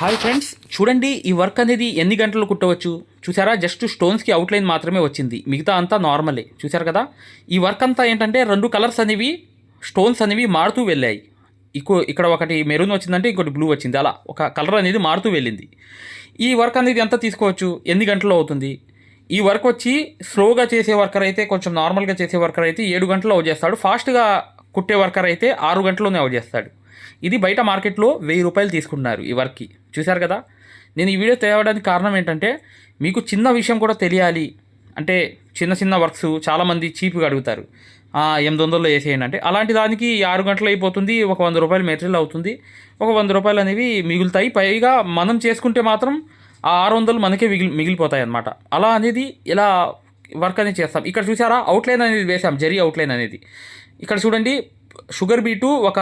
Hi friends చూడండి ఈ work అనేది ఎన్ని గంటలు కుట్టవచ్చు? చూసారా? జస్ట్ స్టోన్స్కి అవుట్లైన్ మాత్రమే వచ్చింది. మిగతా అంతా నార్మలే. చూసారు కదా? ఈ వర్క్ అంతా ఏంటంటే రెండు కలర్స్ అనేవి స్టోన్స్ అనేవి మారుతూ వెళ్ళాయి. ఇకో ఇక్కడ ఒకటి మెరూన్ వచ్చిందంటే ఇంకోటి బ్లూ వచ్చింది. అలా ఒక కలర్ అనేది మారుతూ వెళ్ళింది. ఈ వర్క్ అనేది ఎంత తీసుకోవచ్చు? ఎన్ని గంటలు అవుతుంది? ఈ వర్క్ వచ్చి స్లోగా చేసే వర్కర్ అయితే కొంచెం నార్మల్గా చేసే వర్కర్ అయితే ఏడు గంటలు అవుట్ చేస్తాడు ఫాస్ట్గా కుట్టే వర్కర్ అయితే ఆరు గంటలోనే అవుట్ చేస్తాడు ఇది బయట మార్కెట్లో వెయ్యి రూపాయలు తీసుకుంటున్నారు ఈ వర్క్కి. చూశారు కదా? నేను ఈ వీడియో తేవడానికి కారణం ఏంటంటే మీకు చిన్న విషయం కూడా తెలియాలి. అంటే చిన్న చిన్న వర్క్స్ చాలామంది చీప్గా అడుగుతారు. ఎనిమిది వందల్లో వేసేయండి అంటే. అలాంటి దానికి ఆరు గంటలు అయిపోతుంది ఒక వంద రూపాయలు మెటీరియల్ అవుతుంది. ఒక వంద రూపాయలు అనేవి మిగులుతాయి. పైగా మనం చేసుకుంటే మాత్రం ఆ ఆరు వందలు మనకే మిగిలి మిగిలిపోతాయి అనమాట అలా అనేది ఇలా వర్క్ అనేది చేస్తాం. ఇక్కడ చూసారా? అవుట్లైన్ అనేది వేసాం జరీ అవుట్లైన్ అనేది. ఇక్కడ చూడండి. షుగర్ బీటు ఒక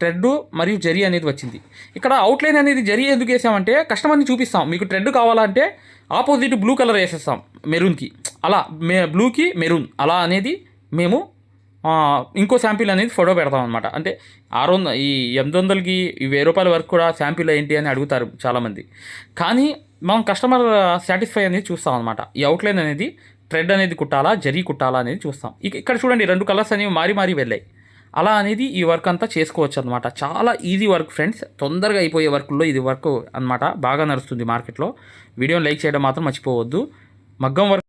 ట్రెడ్ మరియు జరీ అనేది వచ్చింది. ఇక్కడ అవుట్లైన్ అనేది జరీ ఎందుకు వేసామంటే కస్టమర్ని చూపిస్తాం. మీకు ట్రెడ్ కావాలంటే ఆపోజిట్ బ్లూ కలర్ వేసేస్తాం మెరూన్కి. అలా మే బ్లూకి మెరూన్. అలా అనేది మేము ఇంకో శాంపిల్ అనేది ఫోటో పెడతాం అనమాట అంటే ఆరు వంద ఈ ఎనిమిది వందలకి ఈ వెయ్యి రూపాయల వరకు కూడా శాంపిల్ ఏంటి అని అడుగుతారు చాలామంది. కానీ మనం కస్టమర్ సాటిస్ఫై అనేది చూస్తాం అనమాట ఈ అవుట్లైన్ అనేది థ్రెడ్ అనేది కుట్టాలా జరీ కుట్టాలా అనేది చూస్తాం. ఇక ఇక్కడ చూడండి రెండు కలర్స్ అనేవి మారి మారి వెళ్ళాయి. అలా అనేది ఈ వర్క్ అంతా చేసుకోవచ్చు అనమాట చాలా ఈజీ వర్క్ ఫ్రెండ్స్ తొందరగా అయిపోయే వర్క్లో ఇది వర్క్ అనమాట బాగా నడుస్తుంది మార్కెట్లో వీడియోని లైక్ చేయడం మాత్రం మర్చిపోవద్దు. మగ్గం వర్క్